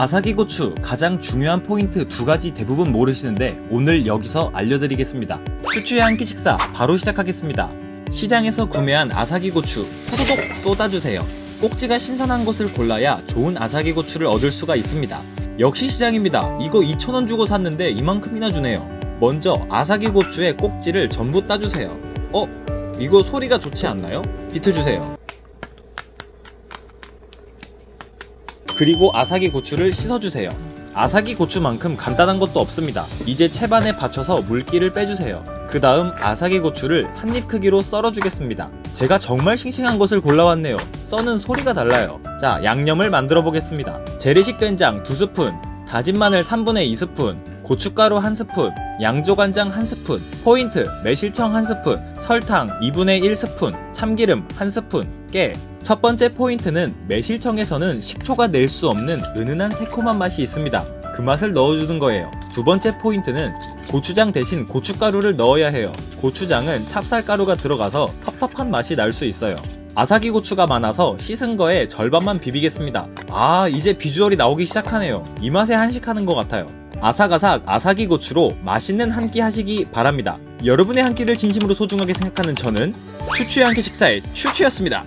아사기 고추 가장 중요한 포인트 두 가지 대부분 모르시는데 오늘 여기서 알려드리겠습니다. 추추의 한 끼 식사 바로 시작하겠습니다. 시장에서 구매한 아사기 고추 후두독 쏟아주세요. 꼭지가 신선한 곳을 골라야 좋은 아사기 고추를 얻을 수가 있습니다. 역시 시장입니다. 이거 2,000원 주고 샀는데 이만큼이나 주네요. 먼저 아사기 고추의 꼭지를 전부 따주세요. 어? 이거 소리가 좋지 않나요? 비트 주세요. 그리고 아사기 고추를 씻어주세요. 아사기 고추만큼 간단한 것도 없습니다. 이제 채반에 받쳐서 물기를 빼주세요. 그 다음 아사기 고추를 한 입 크기로 썰어주겠습니다. 제가 정말 싱싱한 것을 골라왔네요. 써는 소리가 달라요. 자, 양념을 만들어 보겠습니다. 재래식 된장 2스푼, 다진 마늘 3분의 2스푼, 고춧가루 1스푼, 양조간장 1스푼, 포인트 매실청 1스푼, 설탕 2분의 1스푼, 참기름 1스푼, 깨. 첫 번째 포인트는 매실청에서는 식초가 낼 수 없는 은은한 새콤한 맛이 있습니다. 그 맛을 넣어주는 거예요. 두 번째 포인트는 고추장 대신 고춧가루를 넣어야 해요. 고추장은 찹쌀가루가 들어가서 텁텁한 맛이 날 수 있어요. 아사기 고추가 많아서 씻은 거에 절반만 비비겠습니다. 아, 이제 비주얼이 나오기 시작하네요. 이 맛에 한식하는 것 같아요. 아삭아삭 아사기 고추로 맛있는 한 끼 하시기 바랍니다. 여러분의 한 끼를 진심으로 소중하게 생각하는 저는 추추의 한 끼 식사의 추추였습니다.